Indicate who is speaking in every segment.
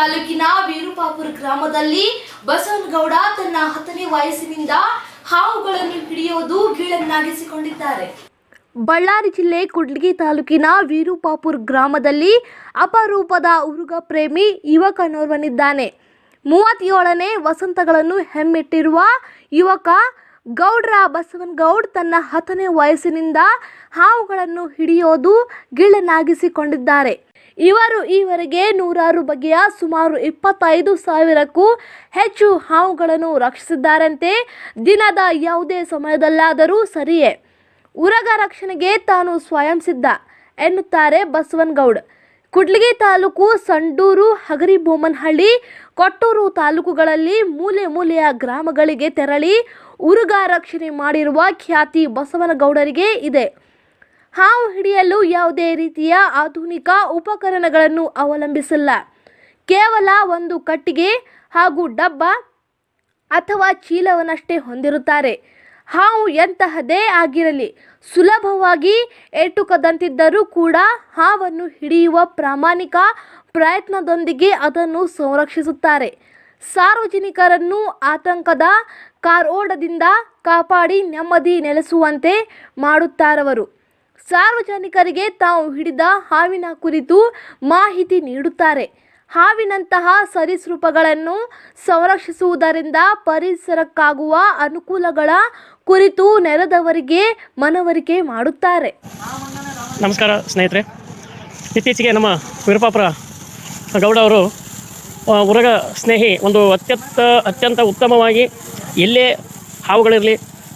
Speaker 1: ತಾಲೂಕಿನ ವೀರುಪಾಪುರ ಗ್ರಾಮದಲ್ಲಿ ಬಸವನಗೌಡ ತನ್ನ ಹತ್ತನೇ ವಯಸ್ಸಿನಿಂದ ಹಾವುಗಳನ್ನು ಹಿಡಿಯೋದು ಗೀಳನ್ನಾಗಿಸಿಕೊಂಡಿದ್ದಾರೆ
Speaker 2: ಬಳ್ಳಾರಿ ಜಿಲ್ಲೆ ಕುಡ್ಲಿಗಿ ತಾಲೂಕಿನ ವೀರುಪಾಪುರ್ ಗ್ರಾಮದಲ್ಲಿ ಅಪರೂಪದ ಉರುಗ ಪ್ರೇಮಿ ಯುವಕನೋರ್ವನಿದ್ದಾನೆ. ಮೂವತ್ತೇಳನೇ ವಸಂತಗಳನ್ನು ಹೆಮ್ಮೆಟ್ಟಿರುವ ಯುವಕ ಗೌಡ್ರ ಬಸವನಗೌಡ್ ತನ್ನ ಹತ್ತನೇ ವಯಸ್ಸಿನಿಂದ ಹಾವುಗಳನ್ನು ಹಿಡಿಯೋದು ಗಿಳನಾಗಿಸಿಕೊಂಡಿದ್ದಾರೆ ಇವರು ಈವರೆಗೆ ನೂರಾರು ಬಗೆಯ ಸುಮಾರು ಇಪ್ಪತ್ತೈದು ಸಾವಿರಕ್ಕೂ ಹೆಚ್ಚು ಹಾವುಗಳನ್ನು ರಕ್ಷಿಸಿದ್ದಾರಂತೆ. ದಿನದ ಯಾವುದೇ ಸಮಯದಲ್ಲಾದರೂ ಸರಿಯೇ. ಉರಗ ರಕ್ಷಣೆಗೆ ತಾನು ಸ್ವಯಂ ಸಿದ್ಧ ಎನ್ನುತ್ತಾರೆ ಬಸವನಗೌಡ್. ಕುಡ್ಲಿಗಿ ತಾಲೂಕು ಸಂಡೂರು ಹಗರಿಬೊಮ್ಮನಹಳ್ಳಿ, ಕೊಟ್ಟೂರು ತಾಲೂಕುಗಳಲ್ಲಿ ಮೂಲೆ ಮೂಲೆಯ ಗ್ರಾಮಗಳಿಗೆ ತೆರಳಿ ಉರುಗ ರಕ್ಷಣೆ ಮಾಡಿರುವ ಖ್ಯಾತಿ ಬಸವನಗೌಡರಿಗೆ ಇದೆ. ಹಾವು ಹಿಡಿಯಲು ಯಾವುದೇ ರೀತಿಯ ಆಧುನಿಕ ಉಪಕರಣಗಳನ್ನು ಅವಲಂಬಿಸಿಲ್ಲ. ಕೇವಲ ಒಂದು ಕಟ್ಟಿಗೆ ಹಾಗೂ ಡಬ್ಬ ಅಥವಾ ಚೀಲವನ್ನಷ್ಟೇ ಹೊಂದಿರುತ್ತಾರೆ. ಹಾವು ಎಂತಹದೇ ಆಗಿರಲಿ, ಸುಲಭವಾಗಿ ಎಟುಕದಂತಿದ್ದರೂ ಕೂಡ ಹಾವನ್ನು ಹಿಡಿಯುವ ಪ್ರಾಮಾಣಿಕ ಪ್ರಯತ್ನದೊಂದಿಗೆ ಅದನ್ನು ಸಂರಕ್ಷಿಸುತ್ತಾರೆ. ಸಾರ್ವಜನಿಕರನ್ನು ಆತಂಕದ ಕಾರೋಡದಿಂದ ಕಾಪಾಡಿ ನೆಮ್ಮದಿ ನೆಲೆಸುವಂತೆ ಮಾಡುತ್ತಾರವರು. ಸಾರ್ವಜನಿಕರಿಗೆ ತಾವು ಹಿಡಿದ ಹಾವಿನ ಕುರಿತು ಮಾಹಿತಿ ನೀಡುತ್ತಾರೆ. ಹಾವಿನಂತಹ ಸರೀಸೃಪಗಳನ್ನು ಸಂರಕ್ಷಿಸುವುದರಿಂದ ಪರಿಸರಕ್ಕಾಗುವ ಅನುಕೂಲಗಳ ಕುರಿತು ನೆರೆದವರಿಗೆ ಮನವರಿಕೆ ಮಾಡುತ್ತಾರೆ.
Speaker 3: ನಮಸ್ಕಾರ ಸ್ನೇಹಿತರೆ. ಇತ್ತೀಚೆಗೆ ನಮ್ಮ ವಿರೂಪಾಪುರ ಗೌಡ ಅವರು ಉರಗ ಸ್ನೇಹಿ ಒಂದು ಅತ್ಯಂತ ಅತ್ಯಂತ ಉತ್ತಮವಾಗಿ ಎಲ್ಲೇ ಹಾವುಗಳಿರಲಿ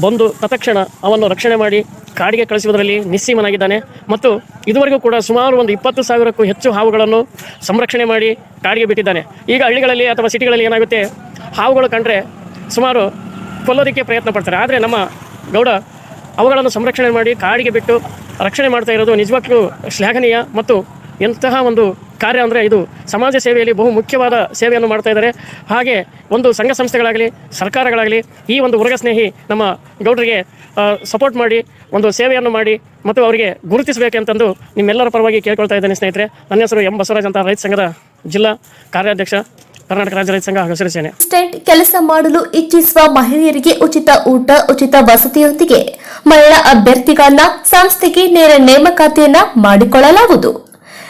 Speaker 3: ಬಂದು ತತ್ಕ್ಷಣ ಅವನ್ನು ರಕ್ಷಣೆ ಮಾಡಿ ಕಾಡಿಗೆ ಕಳಿಸುವುದರಲ್ಲಿ ನಿಸ್ಸೀಮನಾಗಿದ್ದಾನೆ. ಮತ್ತು ಇದುವರೆಗೂ ಕೂಡ ಸುಮಾರು ಒಂದು ಇಪ್ಪತ್ತು ಸಾವಿರಕ್ಕೂ ಹೆಚ್ಚು ಹಾವುಗಳನ್ನು ಸಂರಕ್ಷಣೆ ಮಾಡಿ ಕಾಡಿಗೆ ಬಿಟ್ಟಿದ್ದಾನೆ. ಈಗ ಹಳ್ಳಿಗಳಲ್ಲಿ ಅಥವಾ ಸಿಟಿಗಳಲ್ಲಿ ಏನಾಗುತ್ತೆ? ಹಾವುಗಳು ಕಂಡ್ರೆ ಸುಮಾರು ಕೊಲ್ಲೋದಕ್ಕೆ ಪ್ರಯತ್ನ ಪಡ್ತಾರೆ. ಆದರೆ ನಮ್ಮ ಗೌಡ ಅವುಗಳನ್ನು ಸಂರಕ್ಷಣೆ ಮಾಡಿ ಕಾಡಿಗೆ ಬಿಟ್ಟು ರಕ್ಷಣೆ ಮಾಡ್ತಾ ಇರೋದು ನಿಜವಾಗ್ಲೂ ಶ್ಲಾಘನೀಯ ಮತ್ತು ಎಂತಹ ಒಂದು ಕಾರ್ಯ ಅಂದರೆ ಇದು ಸಮಾಜ ಸೇವೆಯಲ್ಲಿ ಬಹು ಮುಖ್ಯವಾದ ಸೇವೆಯನ್ನು ಮಾಡ್ತಾ ಇದ್ದಾರೆ. ಹಾಗೆ ಒಂದು ಸಂಘ ಸಂಸ್ಥೆಗಳಾಗಲಿ, ಸರ್ಕಾರಗಳಾಗಲಿ, ಈ ಒಂದು ಉರಗ ಸ್ನೇಹಿ ನಮ್ಮ ಗೌಡರಿಗೆ ಸಪೋರ್ಟ್ ಮಾಡಿ, ಒಂದು ಸೇವೆಯನ್ನು ಮಾಡಿ ಮತ್ತು ಅವರಿಗೆ ಗುರುತಿಸಬೇಕೆಂತಂದು ನಿಮ್ಮೆಲ್ಲರ ಪರವಾಗಿ ಕೇಳ್ಕೊಳ್ತಾ ಇದ್ದೇನೆ ಸ್ನೇಹಿತರೆ. ನನ್ನ ಹೆಸರು ಎಂ ಬಸವರಾಜ್ ಅಂತ ರೈತ ಸಂಘದ ಜಿಲ್ಲಾ ಕಾರ್ಯಾಧ್ಯಕ್ಷ, ಕರ್ನಾಟಕ ರಾಜ್ಯ ರೈತ ಸಂಘ ಹೆಸರಿಸೇನೆ ಸೇನೆ.
Speaker 4: ಕೆಲಸ ಮಾಡಲು ಇಚ್ಛಿಸುವ ಮಹಿಳೆಯರಿಗೆ ಉಚಿತ ಊಟ, ಉಚಿತ ವಸತಿಯೊಂದಿಗೆ ಮಹಿಳಾ ಅಭ್ಯರ್ಥಿಗಳನ್ನ ಸಂಸ್ಥೆಗೆ ನೇರ ನೇಮಕಾತಿಯನ್ನ ಮಾಡಿಕೊಳ್ಳಲಾಗುವುದು.